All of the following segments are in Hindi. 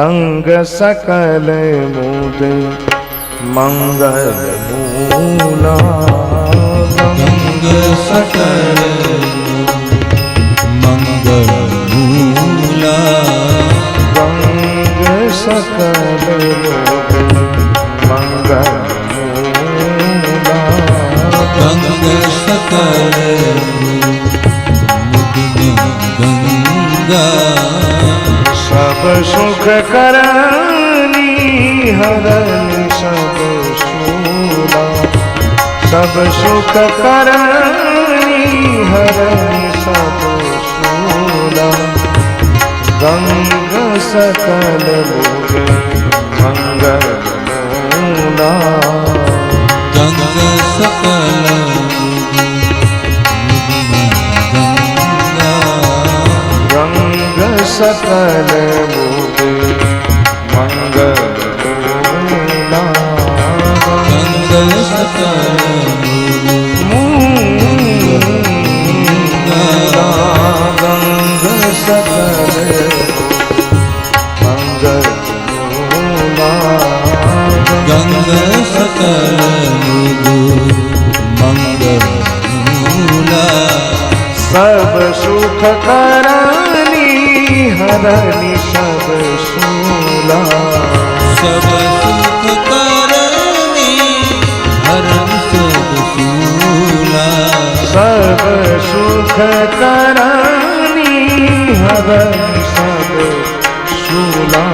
रंग सकल मुद मंगल मूला रंग सकल मंगल मूला रंग सकल मंगल मूला सकल गंगा। सुख करनी हरण सब सुना सब सुख करनी हरण सब सुना गंग सकल भोग मंगल मूला। गंग सकल सकल મૂલા સબ સુખ કરણી હરની સબ શૂલા સબ સુખ કરણી હરણ સબ શૂલા સબ સુખ કરણી હરની સબ શૂલા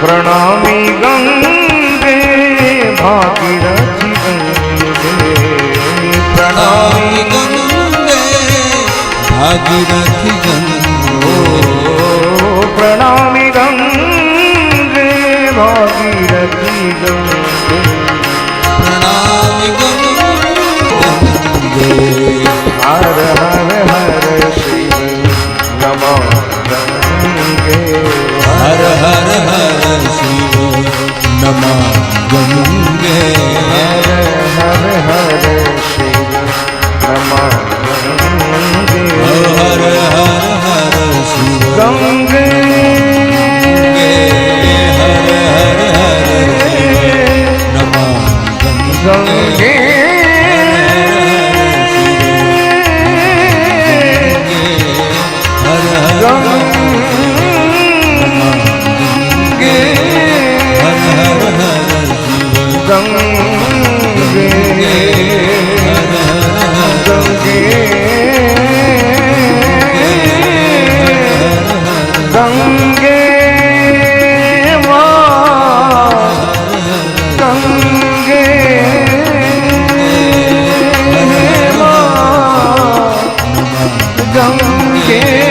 പ്രണാമി ഗംഗേ ഭാഗിരഥി ഗംഗേ പ്രണാമി ഗംഗേ ഭാഗിരഥി ഗംഗോ പ്രണാമി ഗംഗേ ഭാഗിരഥി ഗംഗേ പ്രണാമി ഗംഗേ ഹര ഹര ગંગે ગંગે